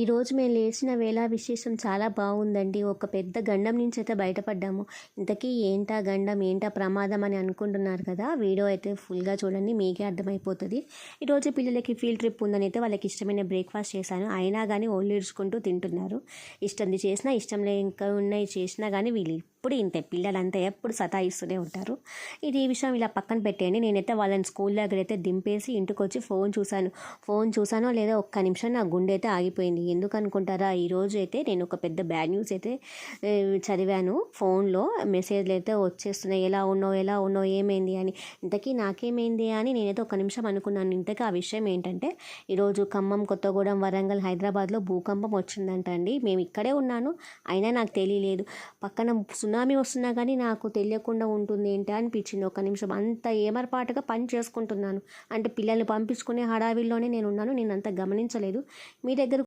ఈరోజు మేము లేచిన వేళ విశేషం చాలా బాగుందండి. ఒక పెద్ద గండం నుంచి అయితే బయటపడ్డాము. ఇంతకీ ఏంటా గండం ఏంటా ప్రమాదం అని అనుకుంటున్నారు కదా వీడియో అయితే ఫుల్గా చూడండి మీకే అర్థమైపోతుంది. ఈరోజు పిల్లలకి ఫీల్డ్ ట్రిప్ ఉందని అయితే వాళ్ళకి ఇష్టమైన బ్రేక్ఫాస్ట్ చేశాను. అయినా కానీ ఒళ్ళు ఇడుచుకుంటూ తింటున్నారు. ఇష్టంది చేసినా ఇష్టం లే ఇంకా ఉన్నాయి చేసినా కానీ వీళ్ళు ఎప్పుడు ఇంతే. పిల్లలంతా ఎప్పుడు సతాయిస్తూనే ఉంటారు. ఇది ఈ విషయం ఇలా పక్కన పెట్టేయండి. నేనైతే వాళ్ళని స్కూల్ దగ్గర అయితే దింపేసి ఇంటికి వచ్చి ఫోన్ చూశాను. ఫోన్ చూసానో లేదో ఒక్క నిమిషం నా గుండె అయితే ఆగిపోయింది. ఎందుకు అనుకుంటారా ఈరోజు అయితే నేను ఒక పెద్ద బ్యాడ్ న్యూస్ అయితే చదివాను ఫోన్లో. మెసేజ్లు అయితే వచ్చేస్తున్నాయి. ఎలా ఉన్నావు? ఎలా ఉన్నావు? ఏమైంది అని. ఇంతకీ నాకేమైంది అని నేనైతే ఒక నిమిషం అనుకున్నాను. ఇంతకీ ఆ విషయం ఏంటంటే ఈరోజు ఖమ్మం కొత్తగూడెం వరంగల్ హైదరాబాద్లో భూకంపం వచ్చిందంట అండి మేము ఇక్కడే ఉన్నాను. అయినా నాకు తెలియలేదు. పక్కన సునామీ వస్తున్నా కానీ నాకు తెలియకుండా ఉంటుంది ఏంటి అనిపించింది. ఒక నిమిషం అంత ఏమరపాటుగా పని చేసుకుంటున్నాను. అంటే పిల్లల్ని పంపించుకునే హడావిల్లోనే నేను ఉన్నాను నేను అంత గమనించలేదు. మీ దగ్గర